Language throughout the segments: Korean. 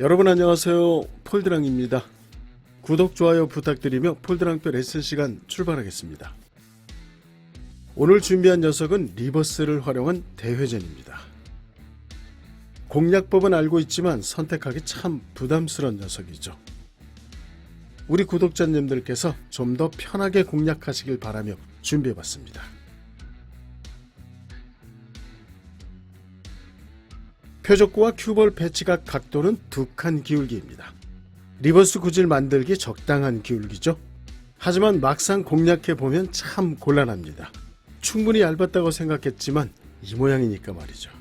여러분 안녕하세요. 폴드랑입니다. 구독, 좋아요 부탁드리며 폴드랑표 레슨 시간 출발하겠습니다. 오늘 준비한 녀석은 리버스를 활용한 대회전입니다. 공략법은 알고 있지만 선택하기 참 부담스러운 녀석이죠. 우리 구독자님들께서 좀 더 편하게 공략하시길 바라며 준비해봤습니다. 표적구와 큐볼 배치각 각도는 두 칸 기울기입니다. 리버스 구질 만들기 적당한 기울기죠. 하지만 막상 공략해 보면 참 곤란합니다. 충분히 얇았다고 생각했지만 이 모양이니까 말이죠.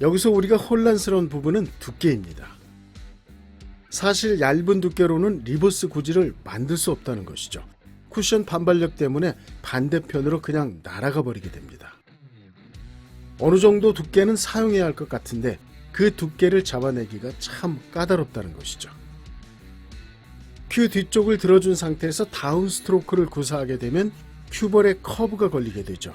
여기서 우리가 혼란스러운 부분은 두께입니다. 사실 얇은 두께로는 리버스 구질을 만들 수 없다는 것이죠. 쿠션 반발력 때문에 반대편으로 그냥 날아가 버리게 됩니다. 어느 정도 두께는 사용해야 할 것 같은데 그 두께를 잡아내기가 참 까다롭다는 것이죠. 큐 뒤쪽을 들어준 상태에서 다운 스트로크를 구사하게 되면 큐볼에 커브가 걸리게 되죠.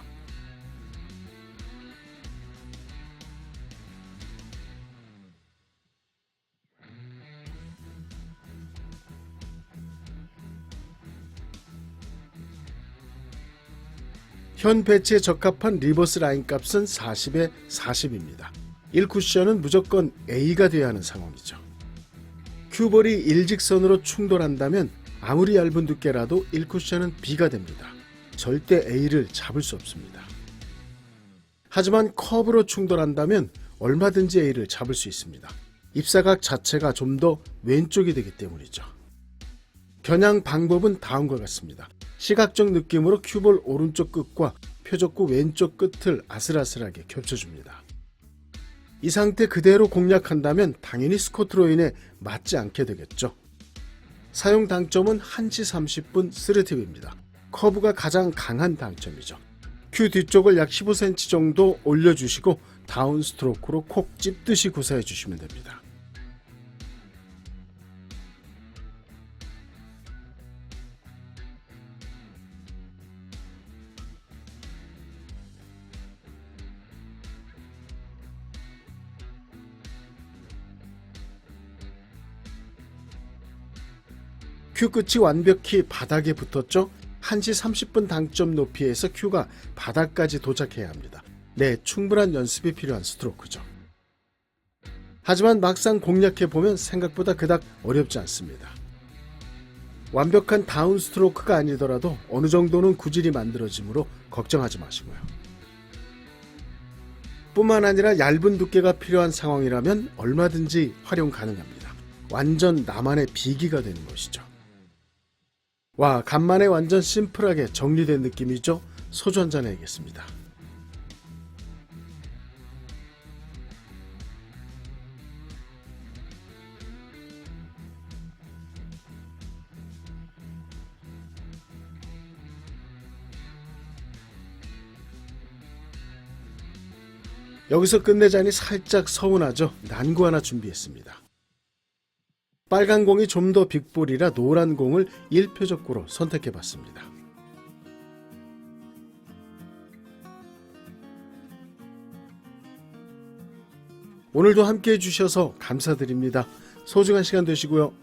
현 배치에 적합한 리버스 라인 값은 40에 40입니다. 1쿠션은 무조건 A가 돼야 하는 상황이죠. 큐볼이 일직선으로 충돌한다면 아무리 얇은 두께라도 1쿠션은 B가 됩니다. 절대 A를 잡을 수 없습니다. 하지만 커브로 충돌한다면 얼마든지 A를 잡을 수 있습니다. 입사각 자체가 좀 더 왼쪽이 되기 때문이죠. 겨냥 방법은 다음과 같습니다. 시각적 느낌으로 큐볼 오른쪽 끝과 표적구 왼쪽 끝을 아슬아슬하게 겹쳐줍니다. 이 상태 그대로 공략한다면 당연히 스코트로 인해 맞지 않게 되겠죠. 사용 당점은 1시 30분 3팁입니다. 커브가 가장 강한 당점이죠. 큐 뒤쪽을 약 15cm 정도 올려주시고 다운 스트로크로 콕 찝듯이 구사해 주시면 됩니다. 큐 끝이 완벽히 바닥에 붙었죠? 1시 30분 당점 높이에서 큐가 바닥까지 도착해야 합니다. 네, 충분한 연습이 필요한 스트로크죠. 하지만 막상 공략해보면 생각보다 그닥 어렵지 않습니다. 완벽한 다운 스트로크가 아니더라도 어느 정도는 구질이 만들어지므로 걱정하지 마시고요. 뿐만 아니라 얇은 두께가 필요한 상황이라면 얼마든지 활용 가능합니다. 완전 나만의 비기가 되는 것이죠. 와, 간만에 완전 심플하게 정리된 느낌이죠? 소주 한잔 해야겠습니다. 여기서 끝내자니 살짝 서운하죠? 난구 하나 준비했습니다. 빨간 공이 좀 더 빅볼이라 노란 공을 1표적구로 선택해 봤습니다. 오늘도 함께 해주셔서 감사드립니다. 소중한 시간 되시고요.